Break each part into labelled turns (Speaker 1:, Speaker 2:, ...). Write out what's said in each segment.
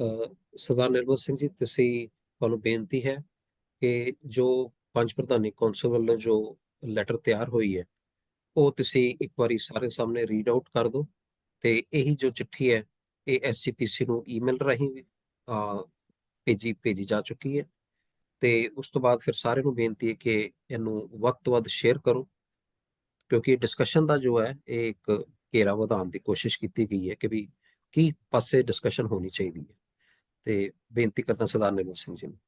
Speaker 1: ਸਰਦਾਰ ਨਿਰਮਲ ਸਿੰਘ ਜੀ, ਤੁਸੀਂ ਤੁਹਾਨੂੰ ਬੇਨਤੀ ਹੈ ਕਿ ਜੋ ਪੰਜ ਪ੍ਰਧਾਨੀ ਕੌਂਸਲ ਵੱਲੋਂ ਜੋ ਲੈਟਰ ਤਿਆਰ ਹੋਈ ਹੈ, ਉਹ ਤੁਸੀਂ ਇੱਕ ਵਾਰੀ ਸਾਰੇ ਸਾਹਮਣੇ ਰੀਡ ਆਊਟ ਕਰ ਦਿਓ ਤੇ ਇਹੀ ਜੋ ਚਿੱਠੀ ਹੈ, ਇਹ ਐਸਜੀਪੀਸੀ ਨੂੰ ਈਮੇਲ ਰਾਹੀਂ ਭੇਜੀ ਭੇਜੀ ਜਾ ਚੁੱਕੀ ਹੈ ਤੇ ਉਸ ਤੋਂ ਬਾਅਦ ਫਿਰ ਸਾਰਿਆਂ ਨੂੰ ਬੇਨਤੀ ਹੈ ਕਿ ਇਹਨੂੰ ਵੱਧ ਤੋਂ ਵੱਧ ਸ਼ੇਅਰ ਕਰੋ ਕਿਉਂਕਿ ਡਿਸਕਸ਼ਨ ਦਾ ਜੋ ਹੈ, ਇਹ ਇੱਕ ਘੇਰਾ ਵਧਾਉਣ ਦੀ ਕੋਸ਼ਿਸ਼ ਕੀਤੀ ਗਈ ਹੈ ਕਿ ਵੀ ਕੀ ਪਾਸੇ ਡਿਸਕਸ਼ਨ ਹੋਣੀ ਚਾਹੀਦੀ ਹੈ। ਤੇ ਬੇਨਤੀ ਕਰਦਾ ਸਰਦਾਰ ਨਿਰਮਲ ਸਿੰਘ ਜੀ ਨੂੰ।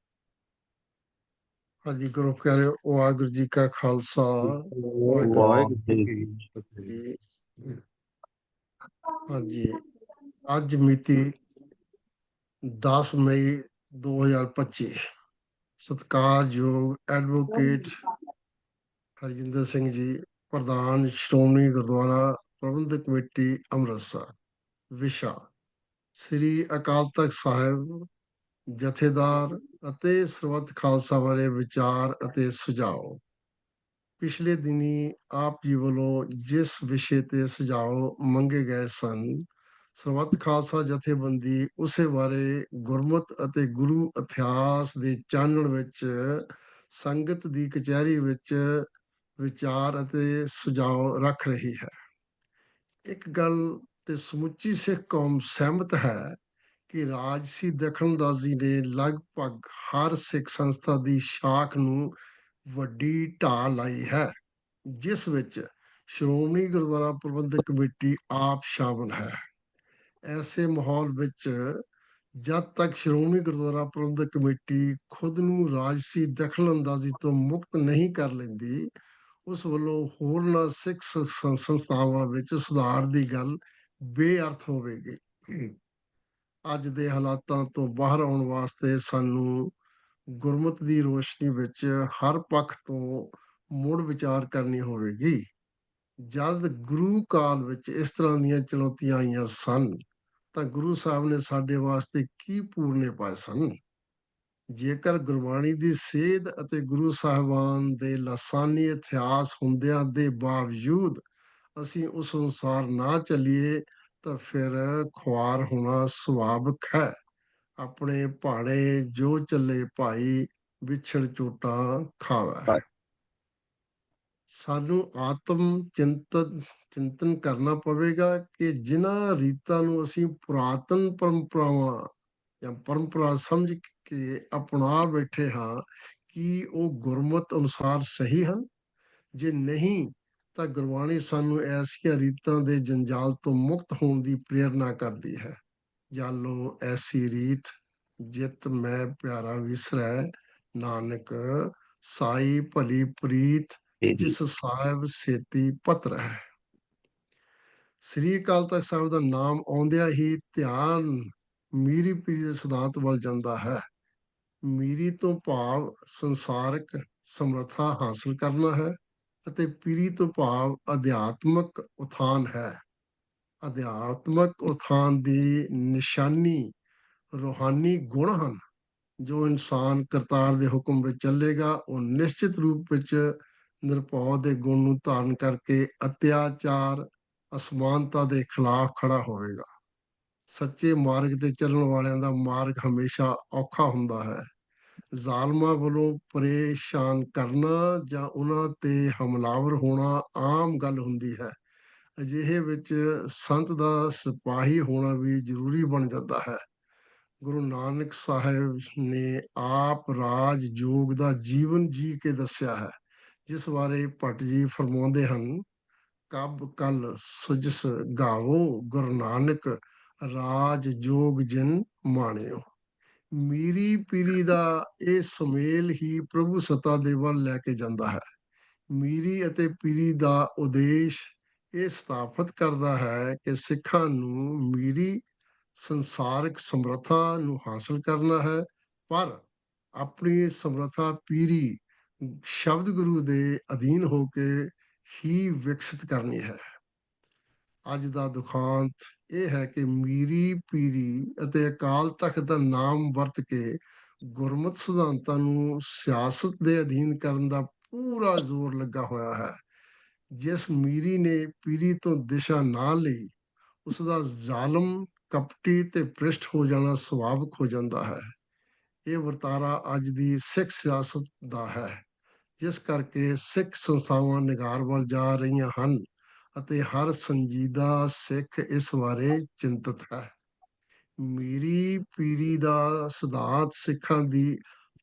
Speaker 2: ਹਾਂਜੀ, ਗੁਰੂ ਪਿਆਰੇ, ਵਾਹਿਗੁਰੂ ਜੀ ਕਾ ਖਾਲਸਾ,
Speaker 3: ਵਾਹਿਗੁਰੂ ਜੀ ਕੀ ਫਤਿਹ।
Speaker 2: ਹਾਂਜੀ, ਅੱਜ ਮਿਤੀ 10 ਮਈ 2025 ਸਤਿਕਾਰਯੋਗ ਐਡਵੋਕੇਟ ਹਰਜਿੰਦਰ ਸਿੰਘ ਜੀ, ਪ੍ਰਧਾਨ ਸ਼੍ਰੋਮਣੀ ਗੁਰਦੁਆਰਾ ਪ੍ਰਬੰਧਕ ਕਮੇਟੀ ਅੰਮ੍ਰਿਤਸਰ, ਵਿਸ਼ਾ। ਸ੍ਰੀ ਅਕਾਲ ਤਖਤ ਸਾਹਿਬ, ਜਥੇਦਾਰ ਅਤੇ ਸਰਬੱਤ ਖਾਲਸਾ ਬਾਰੇ ਵਿਚਾਰ ਅਤੇ ਸੁਝਾਓ। ਪਿਛਲੇ ਦਿਨੀ ਆਪ ਜੀ ਵੱਲੋਂ ਜਿਸ ਵਿਸ਼ੇ ਤੇ ਸੁਝਾਓ ਮੰਗੇ ਗਏ ਸਨ, ਸਰਬੱਤ ਖਾਲਸਾ ਜਥੇਬੰਦੀ ਉਸੇ ਬਾਰੇ ਗੁਰਮਤ ਅਤੇ ਗੁਰੂ ਇਤਿਹਾਸ ਦੇ ਚਾਨਣ ਵਿੱਚ, ਸੰਗਤ ਦੀ ਕਚਹਿਰੀ ਵਿੱਚ ਵਿਚਾਰ ਅਤੇ ਸੁਝਾਅ ਰੱਖ ਰਹੀ ਹੈ। ਇੱਕ ਗੱਲ ਤੇ ਸਮੁੱਚੀ ਸਿੱਖ ਕੌਮ ਸਹਿਮਤ ਹੈ ਕਿ ਰਾਜਸੀ ਦਖਲਅੰਦਾਜ਼ੀ ਨੇ ਲਗਭਗ ਹਰ ਸਿੱਖ ਸੰਸਥਾ ਦੀ ਸ਼ਾਖ ਨੂੰ ਵੱਡੀ ਢਾਹ ਲਾਈ ਹੈ, ਜਿਸ ਵਿੱਚ ਸ਼੍ਰੋਮਣੀ ਗੁਰਦੁਆਰਾ ਪ੍ਰਬੰਧਕ ਕਮੇਟੀ ਆਪ ਸ਼ਾਮਲ ਹੈ। ਐਸੇ ਮਾਹੌਲ ਵਿੱਚ ਜਦ ਤੱਕ ਸ਼੍ਰੋਮਣੀ ਗੁਰਦੁਆਰਾ ਪ੍ਰਬੰਧਕ ਕਮੇਟੀ ਖੁਦ ਨੂੰ ਰਾਜਸੀ ਦਖਲਅੰਦਾਜ਼ੀ ਤੋਂ ਮੁਕਤ ਨਹੀਂ ਕਰ ਲੈਂਦੀ, ਉਸ ਵੱਲੋਂ ਹੋਰਨਾਂ ਸਿੱਖ ਸੰਸਥਾਵਾਂ ਵਿੱਚ ਸੁਧਾਰ ਦੀ ਗੱਲ ਬੇਅਰਥ ਹੋਵੇਗੀ। ਅੱਜ ਦੇ ਹਾਲਾਤਾਂ ਤੋਂ ਬਾਹਰ ਆਉਣ ਵਾਸਤੇ ਸਾਨੂੰ ਗੁਰਮਤ ਦੀ ਰੋਸ਼ਨੀ ਵਿੱਚ ਹਰ ਪੱਖ ਤੋਂ ਮੁੜ ਵਿਚਾਰ ਕਰਨੀ ਹੋਵੇਗੀ। ਜਦ ਗੁਰੂ ਕਾਲ ਵਿੱਚ ਇਸ ਤਰ੍ਹਾਂ ਦੀਆਂ ਚੁਣੌਤੀਆਂ ਆਈਆਂ ਸਨ, ਤਾਂ ਗੁਰੂ ਸਾਹਿਬ ਨੇ ਸਾਡੇ ਵਾਸਤੇ ਕੀ ਪੂਰਨੇ ਪਾਏ ਸਨ? ਜੇਕਰ ਗੁਰਬਾਣੀ ਦੀ ਸੇਧ ਅਤੇ ਗੁਰੂ ਸਾਹਿਬਾਨ ਦੇ ਲਾਸਾਨੀ ਇਤਿਹਾਸ ਹੁੰਦਿਆਂ ਦੇ ਬਾਵਜੂਦ ਅਸੀਂ ਉਸ ਅਨੁਸਾਰ ਨਾ ਚੱਲੀਏ ਤਾਂ ਫਿਰ ਖੁਆਰ ਹੋਣਾ ਸੁਭਾਵਿਕ ਹੈ। ਆਪਣੇ ਭਾਣੇ ਜੋ ਚੱਲੇ ਭਾਈ ਵਿਛੜ ਝੋਟਾਂ ਖਾਵੇ। ਸਾਨੂੰ ਆਤਮ ਚਿੰਤਨ ਚਿੰਤਨ ਕਰਨਾ ਪਵੇਗਾ ਕਿ ਜਿਨ੍ਹਾਂ ਰੀਤਾਂ ਨੂੰ ਅਸੀਂ ਪੁਰਾਤਨ ਪਰੰਪਰਾਵਾਂ ਜਾਂ ਪਰੰਪਰਾ ਸਮਝ ਕੇ ਅਪਣਾ ਬੈਠੇ ਹਾਂ ਕੀ ਉਹ ਗੁਰਮਤ ਅਨੁਸਾਰ ਸਹੀ ਹਨ? ਜੇ ਨਹੀਂ ਤਾਂ ਗੁਰਬਾਣੀ ਸਾਨੂੰ ਐਸੀਆਂ ਰੀਤਾਂ ਦੇ ਜੰਜਾਲ ਤੋਂ ਮੁਕਤ ਹੋਣ ਦੀ ਪ੍ਰੇਰਨਾ ਕਰਦੀ ਹੈ। ਜਾਲੋ ਐਸੀ ਰੀਤ ਜਿਤ ਮੈਂ ਪਿਆਰਾ ਵਿਸਰੈ ਨਾਨਕ ਸਾਈ ਭਲੀ ਪ੍ਰੀਤ ਜਿਸ ਸਾਹਿਬ ਸੇਤੀ ਪਤਰ। ਹੈ ਸ੍ਰੀ ਅਕਾਲ ਤਖਤ ਸਾਹਿਬ ਦਾ ਨਾਮ ਆਉਂਦਿਆਂ ਹੀ ਧਿਆਨ ਮੀਰੀ ਪੀਰੀ ਦੇ ਸਿਧਾਂਤ ਵੱਲ ਜਾਂਦਾ ਹੈ। ਮੀਰੀ ਤੋਂ ਭਾਵ ਸੰਸਾਰਿਕ ਸਮਰੱਥਾ ਹਾਸਲ ਕਰਨਾ ਹੈ। ਅਤੇ ਪੀਰੀ ਤੋਂ ਭਾਵ ਅਧਿਆਤਮਕ ਉਥਾਨ ਹੈ। ਅਧਿਆਤਮਕ ਉਥਾਨ ਦੀ ਨਿਸ਼ਾਨੀ ਰੂਹਾਨੀ ਗੁਣ ਹਨ। ਜੋ ਇਨਸਾਨ ਕਰਤਾਰ ਦੇ ਹੁਕਮ ਵਿੱਚ ਚੱਲੇਗਾ, ਉਹ ਨਿਸ਼ਚਿਤ ਰੂਪ ਵਿੱਚ ਨਿਰਭਉ ਦੇ ਗੁਣ ਨੂੰ ਧਾਰਨ ਕਰਕੇ ਅਤਿਆਚਾਰ, ਅਸਮਾਨਤਾ ਦੇ ਖਿਲਾਫ ਖੜਾ ਹੋਵੇਗਾ। ਸੱਚੇ ਮਾਰਗ ਤੇ ਚੱਲਣ ਵਾਲਿਆਂ ਦਾ ਮਾਰਗ ਹਮੇਸ਼ਾ ਔਖਾ ਹੁੰਦਾ ਹੈ। ਜ਼ਾਲਮਾਂ ਵੱਲੋਂ ਪਰੇਸ਼ਾਨ ਕਰਨਾ ਜਾਂ ਉਹਨਾਂ ਤੇ ਹਮਲਾਵਰ ਹੋਣਾ ਆਮ ਗੱਲ ਹੁੰਦੀ ਹੈ। ਅਜਿਹੇ ਵਿੱਚ ਸੰਤ ਦਾ ਸਿਪਾਹੀ ਹੋਣਾ ਵੀ ਜ਼ਰੂਰੀ ਬਣ ਜਾਂਦਾ ਹੈ। ਗੁਰੂ ਨਾਨਕ ਸਾਹਿਬ ਨੇ ਆਪ ਰਾਜ ਯੋਗ ਦਾ ਜੀਵਨ ਜੀ ਕੇ ਦੱਸਿਆ ਹੈ, ਜਿਸ ਬਾਰੇ ਭੱਟ ਜੀ ਫਰਮਾਉਂਦੇ ਹਨ, ਕਬ ਕਲ ਸੁਜਸ ਗਾਵੋ ਗੁਰੂ ਨਾਨਕ, ਰਾਜ ਜੋਗ ਜਿਨ ਮਾਣਿਓ। ਮੀਰੀ ਪੀਰੀ ਦਾ ਇਹ ਸੁਮੇਲ ਹੀ ਪ੍ਰਭੂ ਸਤਾ ਦੇ ਵੱਲ ਲੈ ਕੇ ਜਾਂਦਾ ਹੈ। ਮੀਰੀ ਅਤੇ ਪੀਰੀ ਦਾ ਉਦੇਸ਼ ਇਹ ਸਥਾਪਿਤ ਕਰਦਾ ਹੈ ਕਿ ਸਿੱਖਾਂ ਨੂੰ ਮੀਰੀ ਸੰਸਾਰਿਕ ਸਮਰੱਥਾ ਨੂੰ ਹਾਸਲ ਕਰਨਾ ਹੈ, ਪਰ ਆਪਣੀ ਸਮਰੱਥਾ ਪੀਰੀ ਸ਼ਬਦ ਗੁਰੂ ਦੇ ਅਧੀਨ ਹੋ ਕੇ ਹੀ ਵਿਕਸਿਤ ਕਰਨੀ ਹੈ। ਅੱਜ ਦਾ ਦੁਖਾਂਤ ਇਹ ਹੈ ਕਿ ਮੀਰੀ ਪੀਰੀ ਅਤੇ ਅਕਾਲ ਤਖਤ ਦਾ ਨਾਮ ਵਰਤ ਕੇ ਗੁਰਮਤ ਸਿਧਾਂਤਾਂ ਨੂੰ ਸਿਆਸਤ ਦੇ ਅਧੀਨ ਕਰਨ ਦਾ ਪੂਰਾ ਜ਼ੋਰ ਲੱਗਾ ਹੋਇਆ ਹੈ। ਜਿਸ ਮੀਰੀ ਨੇ ਪੀਰੀ ਤੋਂ ਦਿਸ਼ਾ ਨਾ ਲਈ, ਉਸ ਦਾ ਜ਼ਾਲਮ, ਕਪਟੀ ਤੇ ਭ੍ਰਿਸ਼ਟ ਹੋ ਜਾਣਾ ਸੁਭਾਵਿਕ ਹੋ ਜਾਂਦਾ ਹੈ। ਇਹ ਵਰਤਾਰਾ ਅੱਜ ਦੀ ਸਿੱਖ ਸਿਆਸਤ ਦਾ ਹੈ, ਜਿਸ ਕਰਕੇ ਸਿੱਖ ਸੰਸਥਾਵਾਂ ਨਿਗਾਰ ਵੱਲ ਜਾ ਰਹੀਆਂ ਹਨ। ਅਤੇ ਹਰ ਸੰਜੀਦਾ ਸਿੱਖ ਇਸ ਬਾਰੇ ਚਿੰਤਤ ਹੈ। ਮੀਰੀ ਪੀਰੀ ਦਾ ਸਿਧਾਂਤ ਸਿੱਖਾਂ ਦੀ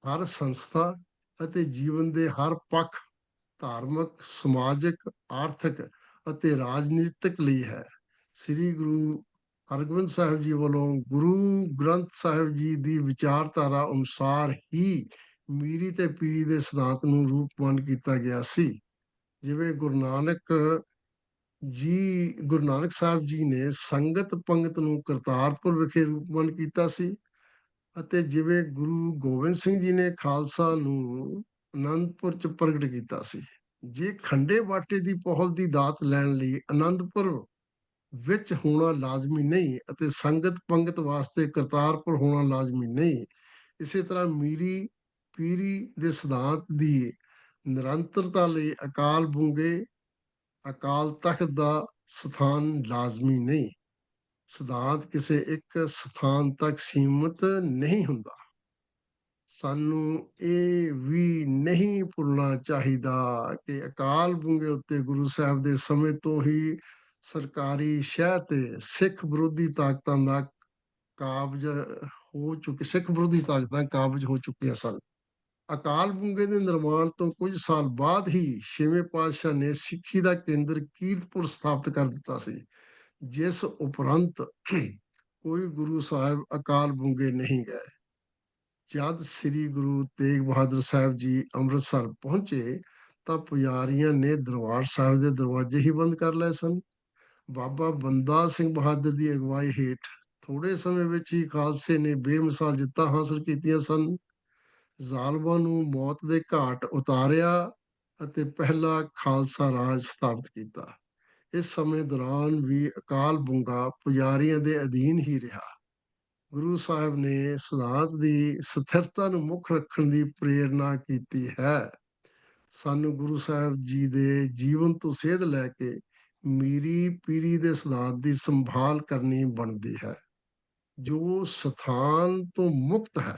Speaker 2: ਹਰ ਸੰਸਥਾ ਅਤੇ ਜੀਵਨ ਦੇ ਹਰ ਪੱਖ ਧਾਰਮਿਕ, ਸਮਾਜਿਕ, ਆਰਥਿਕ ਅਤੇ ਰਾਜਨੀਤਿਕ ਲਈ ਹੈ। ਸ੍ਰੀ ਗੁਰੂ ਹਰਗੋਬਿੰਦ ਸਾਹਿਬ ਜੀ ਵੱਲੋਂ ਗੁਰੂ ਗ੍ਰੰਥ ਸਾਹਿਬ ਜੀ ਦੀ ਵਿਚਾਰਧਾਰਾ ਅਨੁਸਾਰ ਹੀ ਮੀਰੀ ਤੇ ਪੀਰੀ ਦੇ ਸਿਧਾਂਤ ਨੂੰ ਰੂਪਮਾਨ ਕੀਤਾ ਗਿਆ ਸੀ। ਜਿਵੇਂ ਗੁਰੂ ਨਾਨਕ ਜੀ, ਗੁਰੂ ਨਾਨਕ ਸਾਹਿਬ ਜੀ ਨੇ ਸੰਗਤ ਪੰਗਤ ਨੂੰ ਕਰਤਾਰਪੁਰ ਵਿਖੇ ਰੂਪਮਾਨ ਕੀਤਾ ਸੀ ਅਤੇ ਜਿਵੇਂ ਗੁਰੂ ਗੋਬਿੰਦ ਸਿੰਘ ਜੀ ਨੇ ਖਾਲਸਾ ਨੂੰ ਅਨੰਦਪੁਰ ਚ ਪ੍ਰਗਟ ਕੀਤਾ ਸੀ, ਜੇ ਖੰਡੇ ਬਾਟੇ ਦੀ ਪਹੁਲ ਦੀ ਦਾਤ ਲੈਣ ਲਈ ਅਨੰਦਪੁਰ ਵਿੱਚ ਹੋਣਾ ਲਾਜ਼ਮੀ ਨਹੀਂ ਅਤੇ ਸੰਗਤ ਪੰਗਤ ਵਾਸਤੇ ਕਰਤਾਰਪੁਰ ਹੋਣਾ ਲਾਜ਼ਮੀ ਨਹੀਂ, ਇਸੇ ਤਰ੍ਹਾਂ ਮੀਰੀ ਪੀਰੀ ਦੇ ਸਿਧਾਂਤ ਦੀ ਨਿਰੰਤਰਤਾ ਲਈ ਅਕਾਲ ਬੁੰਗੇ ਅਕਾਲ ਤਖਤ ਦਾ ਸਥਾਨ ਲਾਜ਼ਮੀ ਨਹੀਂ। ਸਿਧਾਂਤ ਕਿਸੇ ਇੱਕ ਸਥਾਨ ਤੱਕ ਸੀਮਤ ਨਹੀਂ ਹੁੰਦਾ। ਸਾਨੂੰ ਇਹ ਵੀ ਨਹੀਂ ਭੁੱਲਣਾ ਚਾਹੀਦਾ ਕਿ ਅਕਾਲ ਬੁੰਗੇ ਉੱਤੇ ਗੁਰੂ ਸਾਹਿਬ ਦੇ ਸਮੇਂ ਤੋਂ ਹੀ ਸਰਕਾਰੀ ਸ਼ਹਿਰ ਤੇ ਸਿੱਖ ਵਿਰੋਧੀ ਤਾਕਤਾਂ ਦਾ ਕਾਬਜ ਹੋ ਚੁੱਕੇ, ਸਿੱਖ ਵਿਰੋਧੀ ਤਾਕਤਾਂ ਕਾਬਜ ਹੋ ਚੁੱਕੀਆਂ ਸਨ। ਅਕਾਲ ਬੁੰਗੇ ਦੇ ਨਿਰਮਾਣ ਤੋਂ ਕੁਝ ਸਾਲ ਬਾਅਦ ਹੀ ਛੇਵੇਂ ਪਾਤਸ਼ਾਹ ਨੇ ਸਿੱਖੀ ਦਾ ਕੇਂਦਰ ਕੀਰਤਪੁਰ ਸਥਾਪਿਤ ਕਰ ਦਿੱਤਾ ਸੀ, ਜਿਸ ਉਪਰੰਤ ਕੋਈ ਗੁਰੂ ਸਾਹਿਬ ਅਕਾਲ ਬੁੰਗੇ ਨਹੀਂ ਗਏ। ਜਦ ਸ੍ਰੀ ਗੁਰੂ ਤੇਗ ਬਹਾਦਰ ਸਾਹਿਬ ਜੀ ਅੰਮ੍ਰਿਤਸਰ ਪਹੁੰਚੇ, ਤਾਂ ਪੁਜਾਰੀਆਂ ਨੇ ਦਰਬਾਰ ਸਾਹਿਬ ਦੇ ਦਰਵਾਜ਼ੇ ਹੀ ਬੰਦ ਕਰ ਲਏ ਸਨ। ਬਾਬਾ ਬੰਦਾ ਸਿੰਘ ਬਹਾਦਰ ਦੀ ਅਗਵਾਈ ਹੇਠ ਥੋੜੇ ਸਮੇਂ ਵਿੱਚ ਹੀ ਖਾਲਸੇ ਨੇ ਬੇਮਿਸਾਲ ਜਿੱਤਾਂ ਹਾਸਲ ਕੀਤੀਆਂ ਸਨ। ਜ਼ਾਲਮਾਂ ਨੂੰ ਮੌਤ ਦੇ ਘਾਟ ਉਤਾਰਿਆ ਅਤੇ ਪਹਿਲਾ ਖਾਲਸਾ ਰਾਜ ਸਥਾਪਿਤ ਕੀਤਾ। ਇਸ ਸਮੇਂ ਦੌਰਾਨ ਵੀ ਅਕਾਲ ਬੁੰਗਾ ਪੁਜਾਰੀਆਂ ਦੇ ਅਧੀਨ ਹੀ ਰਿਹਾ। ਗੁਰੂ ਸਾਹਿਬ ਨੇ ਸਿਧਾਂਤ ਦੀ ਸਥਿਰਤਾ ਨੂੰ ਮੁੱਖ ਰੱਖਣ ਦੀ ਪ੍ਰੇਰਣਾ ਕੀਤੀ ਹੈ। ਸਾਨੂੰ ਗੁਰੂ ਸਾਹਿਬ ਜੀ ਦੇ ਜੀਵਨ ਤੋਂ ਸੇਧ ਲੈ ਕੇ ਮੀਰੀ ਪੀਰੀ ਦੇ ਸਿਧਾਂਤ ਦੀ ਸੰਭਾਲ ਕਰਨੀ ਬਣਦੀ ਹੈ, ਜੋ ਸਥਾਨ ਤੋਂ ਮੁਕਤ ਹੈ।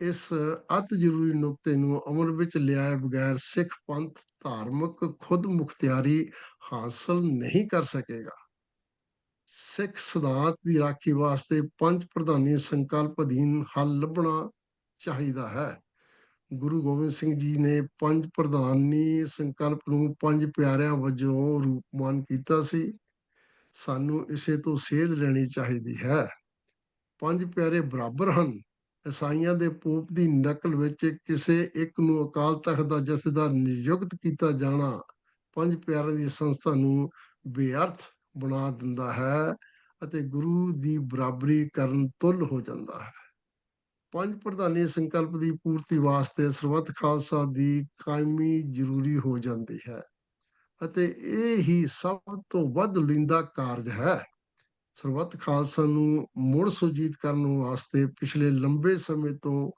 Speaker 2: ਇਸ ਅਤ ਜ਼ਰੂਰੀ ਨੁਕਤੇ ਨੂੰ ਅਮਲ ਵਿੱਚ ਲਿਆਏ ਬਗੈਰ ਸਿੱਖ ਪੰਥ ਧਾਰਮਿਕ ਖੁਦ ਮੁਖਤਿਆਰੀ ਹਾਸਲ ਨਹੀਂ ਕਰ ਸਕੇਗਾ। ਸਿੱਖ ਸਿਧਾਂਤ ਦੀ ਰਾਖੀ ਵਾਸਤੇ ਪੰਜ ਪ੍ਰਧਾਨੀ ਸੰਕਲਪ ਅਧੀਨ ਹੱਲ ਲੱਭਣਾ ਚਾਹੀਦਾ ਹੈ। ਗੁਰੂ ਗੋਬਿੰਦ ਸਿੰਘ ਜੀ ਨੇ ਪੰਜ ਪ੍ਰਧਾਨੀ ਸੰਕਲਪ ਨੂੰ ਪੰਜ ਪਿਆਰਿਆਂ ਵਜੋਂ ਰੂਪਮਾਨ ਕੀਤਾ ਸੀ। ਸਾਨੂੰ ਇਸੇ ਤੋਂ ਸੇਧ ਲੈਣੀ ਚਾਹੀਦੀ ਹੈ। ਪੰਜ ਪਿਆਰੇ ਬਰਾਬਰ ਹਨ। ਈਸਾਈਆਂ ਦੇ ਪੋਪ ਦੀ ਨਕਲ ਵਿੱਚ ਕਿਸੇ ਇੱਕ ਨੂੰ ਅਕਾਲ ਤਖਤ ਦਾ ਜਥੇਦਾਰ ਨਿਯੁਕਤ ਕੀਤਾ ਜਾਣਾ ਪੰਜ ਪਿਆਰਿਆਂ ਦੀ ਸੰਸਥਾ ਨੂੰ ਬੇਅਰਥ ਬਣਾ ਦਿੰਦਾ ਹੈ ਅਤੇ ਗੁਰੂ ਦੀ ਬਰਾਬਰੀ ਕਰਨ ਤੁਲ ਹੋ ਜਾਂਦਾ ਹੈ। ਪੰਜ ਪ੍ਰਧਾਨੀ ਸੰਕਲਪ ਦੀ ਪੂਰਤੀ ਵਾਸਤੇ ਸਰਬੱਤ ਖਾਲਸਾ ਦੀ ਕਾਇਮੀ ਜ਼ਰੂਰੀ ਹੋ ਜਾਂਦੀ ਹੈ ਅਤੇ ਇਹ ਹੀ ਸਭ ਤੋਂ ਵੱਧ ਲਿੰਦਾ ਕਾਰਜ ਹੈ। ਸਰਬੱਤ ਖਾਲਸਾ ਨੂੰ ਮੁੜ ਸੁਰਜੀਤ ਕਰਨ ਵਾਸਤੇ ਪਿਛਲੇ ਲੰਬੇ ਸਮੇਂ ਤੋਂ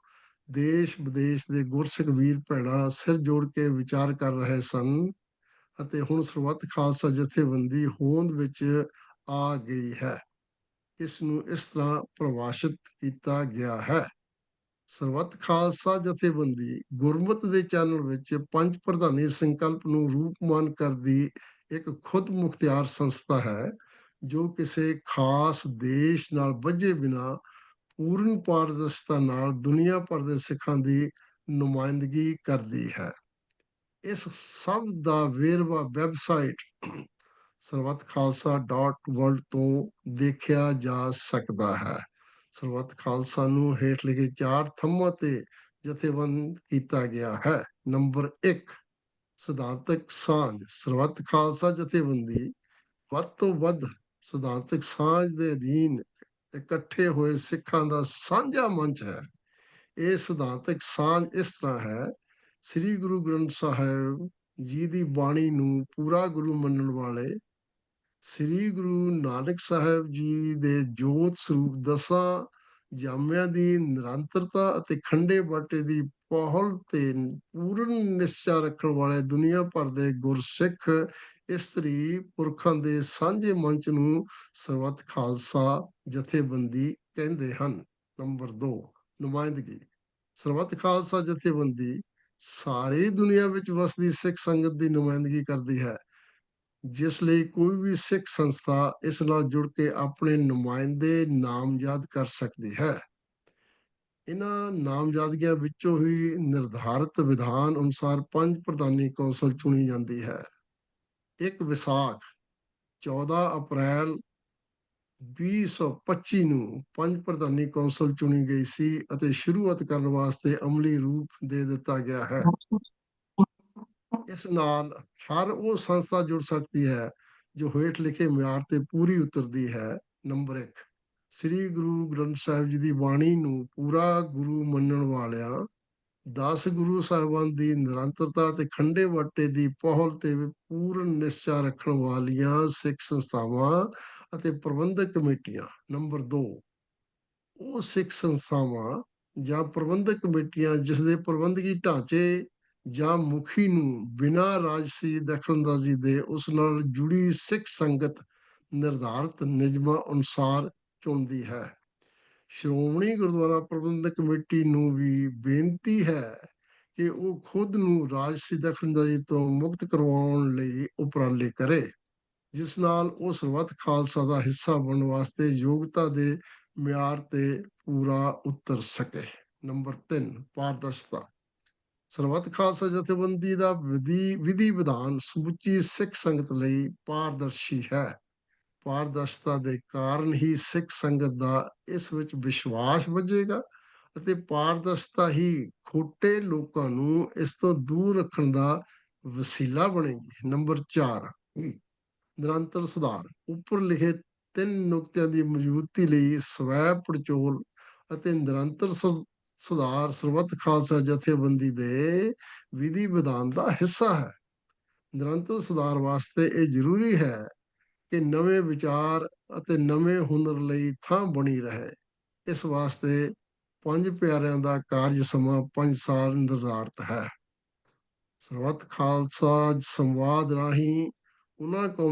Speaker 2: ਦੇਸ਼ ਵਿਦੇਸ਼ ਦੇ ਗੁਰਸਿੱਖ ਵੀਰ ਭੈਣਾਂ ਸਿਰ ਜੋੜ ਕੇ ਵਿਚਾਰ ਕਰ ਰਹੇ ਸਨ ਅਤੇ ਹੁਣ ਸਰਬੱਤ ਖਾਲਸਾ ਜਥੇਬੰਦੀ ਹੋਂਦ ਵਿੱਚ ਆ ਗਈ ਹੈ। ਇਸ ਨੂੰ ਇਸ ਤਰ੍ਹਾਂ ਪ੍ਰਵਾਸ਼ਿਤ ਕੀਤਾ ਗਿਆ ਹੈ। ਸਰਬੱਤ ਖਾਲਸਾ ਜਥੇਬੰਦੀ ਗੁਰਮਤ ਦੇ ਚੈਨਲ ਵਿੱਚ ਪੰਜ ਪ੍ਰਧਾਨੀ ਸੰਕਲਪ ਨੂੰ ਰੂਪਮਾਨ ਕਰਦੀ ਇੱਕ ਖੁਦ ਮੁਖਤਿਆਰ ਸੰਸਥਾ ਹੈ। ਜੋ ਕਿਸੇ ਖਾਸ ਦੇਸ਼ ਨਾਲ ਵੱਜੇ ਬਿਨਾ ਪੂਰਨ ਪਾਰਦਰਸ਼ਤਾ ਨਾਲ ਦੁਨੀਆ ਭਰ ਦੇ ਸਿੱਖਾਂ ਦੀ ਨੁਮਾਇੰਦਗੀ ਕਰਦੀ ਹੈ। ਇਸ ਸਭ ਦਾ ਵੇਰਵਾ ਵੈਬਸਾਈਟ ਸਰਬੱਤਖਾਲਸਾ.ਵਰਲਡ ਤੋਂ ਦੇਖਿਆ ਜਾ ਸਕਦਾ ਹੈ। ਸਰਬੱਤ ਖਾਲਸਾ ਨੂੰ ਹੇਠ ਲਿਖੇ ਚਾਰ ਥੰਮਾਂ ਤੇ ਜਥੇਬੰਦ ਕੀਤਾ ਗਿਆ ਹੈ। ਨੰਬਰ 1 ਸਿਧਾਂਤਕ ਸਾਂਝ। ਸਰਬੱਤ ਖਾਲਸਾ ਜਥੇਬੰਦੀ ਵੱਧ ਤੋਂ ਵੱਧ ਸਿਧਾਂਤਕ ਸਾਂਝ ਦੇ ਅਧੀਨ ਇਕੱਠੇ ਹੋਏ ਸਿੱਖਾਂ ਦਾ ਸਾਂਝਾ ਮੰਚ ਹੈ। ਇਹ ਸਿਧਾਂਤਕ ਸਾਂਝ ਇਸ ਤਰ੍ਹਾਂ ਹੈ, ਸ੍ਰੀ ਗੁਰੂ ਗ੍ਰੰਥ ਸਾਹਿਬ ਜੀ ਦੀ ਬਾਣੀ ਨੂੰ ਪੂਰਾ ਗੁਰੂ ਮੰਨਣ ਵਾਲੇ ਸ੍ਰੀ ਗੁਰੂ ਨਾਨਕ ਸਾਹਿਬ ਜੀ ਦੇ ਜੋਤ ਸਰੂਪ ਦਸਾਂ ਜਾਮਿਆਂ ਦੀ ਨਿਰੰਤਰਤਾ ਅਤੇ ਖੰਡੇ ਬਾਟੇ ਦੀ ਪਹੁਲ ਤੇ ਪੂਰਨ ਨਿਸ਼ਚਾ ਰੱਖਣ ਵਾਲੇ ਦੁਨੀਆ ਭਰ ਦੇ ਗੁਰਸਿੱਖ ਇਸਤਰੀ ਪੁਰਖਾਂ ਦੇ ਸਾਂਝੇ ਮੰਚ ਨੂੰ ਸਰਬੱਤ ਖਾਲਸਾ ਜਥੇਬੰਦੀ ਕਹਿੰਦੇ ਹਨ। ਨੰਬਰ 2 ਨੁਮਾਇੰਦਗੀ। ਸਰਬੱਤ ਖਾਲਸਾ ਜਥੇਬੰਦੀ ਸਾਰੀ ਦੁਨੀਆ ਵਿੱਚ ਵਸਦੀ ਸਿੱਖ ਸੰਗਤ ਦੀ ਨੁਮਾਇੰਦਗੀ ਕਰਦੀ ਹੈ। ਜਿਸ ਲਈ ਕੋਈ ਵੀ ਸਿੱਖ ਸੰਸਥਾ ਇਸ ਨਾਲ ਜੁੜ ਕੇ ਆਪਣੇ ਨੁਮਾਇੰਦੇ ਨਾਮਜ਼ਦ ਕਰ ਸਕਦੀ ਹੈ। ਇਹਨਾਂ ਨਾਮਜ਼ਦਗੀਆਂ ਵਿੱਚੋਂ ਹੀ ਨਿਰਧਾਰਤ ਵਿਧਾਨ ਅਨੁਸਾਰ ਪੰਜ ਪ੍ਰਧਾਨੀ ਕੌਂਸਲ ਚੁਣੀ ਜਾਂਦੀ ਹੈ। ਇੱਕ ਵਿਸਾਖ 14 ਅਪ੍ਰੈਲ 2025 ਨੂੰ ਪੰਜ ਪ੍ਰਧਾਨੀ ਕੌਂਸਲ ਚੁਣੀ ਗਈ ਸੀ ਅਤੇ ਸ਼ੁਰੂਆਤ ਕਰਨ ਵਾਸਤੇ ਅਮਲੀ ਰੂਪ ਦੇ ਦਿੱਤਾ ਗਿਆ ਹੈ। ਇਸ ਨਾਲ ਹਰ ਉਹ ਸੰਸਥਾ ਜੁੜ ਸਕਦੀ ਹੈ ਜੋ ਹੇਠ ਲਿਖੇ ਮਿਆਰ ਤੇ ਪੂਰੀ ਉਤਰਦੀ ਹੈ। ਨੰਬਰ 1 ਸ੍ਰੀ ਗੁਰੂ ਗ੍ਰੰਥ ਸਾਹਿਬ ਜੀ ਦੀ ਬਾਣੀ ਨੂੰ ਪੂਰਾ ਗੁਰੂ ਮੰਨਣ ਵਾਲਿਆਂ 10 ਗੁਰੂ ਸਾਹਿਬਾਨ ਦੀ ਨਿਰੰਤਰਤਾ ਤੇ ਖੰਡੇ ਵਾਟੇ ਦੀ ਪਹੁਲ ਤੇ ਪੂਰਨ ਨਿਸ਼ਚਾ ਰੱਖਣ ਵਾਲੀਆਂ ਸਿੱਖ ਸੰਸਥਾਵਾਂ ਅਤੇ ਪ੍ਰਬੰਧਕ ਕਮੇਟੀਆਂ। ਨੰਬਰ 2 ਉਹ ਸਿੱਖ ਸੰਸਥਾਵਾਂ ਜਾਂ ਪ੍ਰਬੰਧਕ ਕਮੇਟੀਆਂ ਜਿਸ ਦੇ ਪ੍ਰਬੰਧਕੀ ਢਾਂਚੇ ਜਾਂ ਮੁਖੀ ਨੂੰ ਬਿਨਾਂ ਰਾਜਸੀ ਦਖਲਅੰਦਾਜ਼ੀ ਦੇ ਉਸ ਨਾਲ ਜੁੜੀ ਸਿੱਖ ਸੰਗਤ ਨਿਰਧਾਰਤ ਨਿਯਮਾਂ ਅਨੁਸਾਰ ਚੁਣਦੀ ਹੈ। ਸ਼੍ਰੋਮਣੀ ਗੁਰਦੁਆਰਾ ਪ੍ਰਬੰਧਕ ਕਮੇਟੀ ਨੂੰ ਵੀ ਬੇਨਤੀ ਹੈ ਕਿ ਉਹ ਖੁਦ ਨੂੰ ਰਾਜਸੀ ਦਖਲਅੰਦਾਜ਼ੀ ਤੋਂ ਮੁਕਤ ਕਰਵਾਉਣ ਲਈ ਉਪਰਾਲੇ ਕਰੇ, ਜਿਸ ਨਾਲ ਉਹ ਸਰਬੱਤ ਖਾਲਸਾ ਦਾ ਹਿੱਸਾ ਬਣਨ ਵਾਸਤੇ ਯੋਗਤਾ ਦੇ ਮਿਆਰ ਤੇ ਪੂਰਾ ਉਤਰ ਸਕੇ। ਨੰਬਰ 3 ਪਾਰਦਰਸ਼ਤਾ। ਸਰਬੱਤ ਖਾਲਸਾ ਜਥੇਬੰਦੀ ਦਾ ਵਿਧੀ ਵਿਧੀ ਵਿਧਾਨ ਸਮੁੱਚੀ ਸਿੱਖ ਸੰਗਤ ਲਈ ਪਾਰਦਰਸ਼ੀ ਹੈ। ਪਾਰਦਰਸ਼ਤਾ ਦੇ ਕਾਰਨ ਹੀ ਸਿੱਖ ਸੰਗਤ ਦਾ ਇਸ ਵਿੱਚ ਵਿਸ਼ਵਾਸ ਵਧੇਗਾ ਅਤੇ ਪਾਰਦਰਸ਼ਤਾ ਹੀ ਖੋਟੇ ਲੋਕਾਂ ਨੂੰ ਇਸ ਤੋਂ ਦੂਰ ਰੱਖਣ ਦਾ ਵਸੀਲਾ ਬਣੇਗੀ। ਨੰਬਰ 4 ਨਿਰੰਤਰ ਸੁਧਾਰ। ਉੱਪਰ ਲਿਖੇ ਤਿੰਨ ਨੁਕਤਿਆਂ ਦੀ ਮੌਜੂਦਗੀ ਲਈ ਸਵੈ ਪੜਚੋਲ ਅਤੇ ਨਿਰੰਤਰ ਸੁ- ਸੁਧਾਰ ਸਰਬੱਤ ਖਾਲਸਾ ਜਥੇਬੰਦੀ ਦੇ ਵਿਧੀ ਵਿਧਾਨ ਦਾ ਹਿੱਸਾ ਹੈ। ਨਿਰੰਤਰ ਸੁਧਾਰ ਵਾਸਤੇ ਇਹ ਜ਼ਰੂਰੀ ਹੈ ਕਿ ਨਵੇਂ ਵਿਚਾਰ ਅਤੇ ਨਵੇਂ ਹੁਨਰ ਲਈ ਥਾਂ ਬਣੀ ਰਹੇ। ਇਸ ਵਾਸਤੇ ਪੰਜ ਪਿਆਰਿਆਂ ਦਾ ਕਾਰਜ ਸਮਾਂ 5 ਸਾਲ ਨਿਰਧਾਰਤ ਹੈ। ਸਰਬੱਤ ਖਾਲਸਾ ਸੰਵਾਦ ਰਾਹੀਂ ਉਹਨਾਂ ਕੌਮ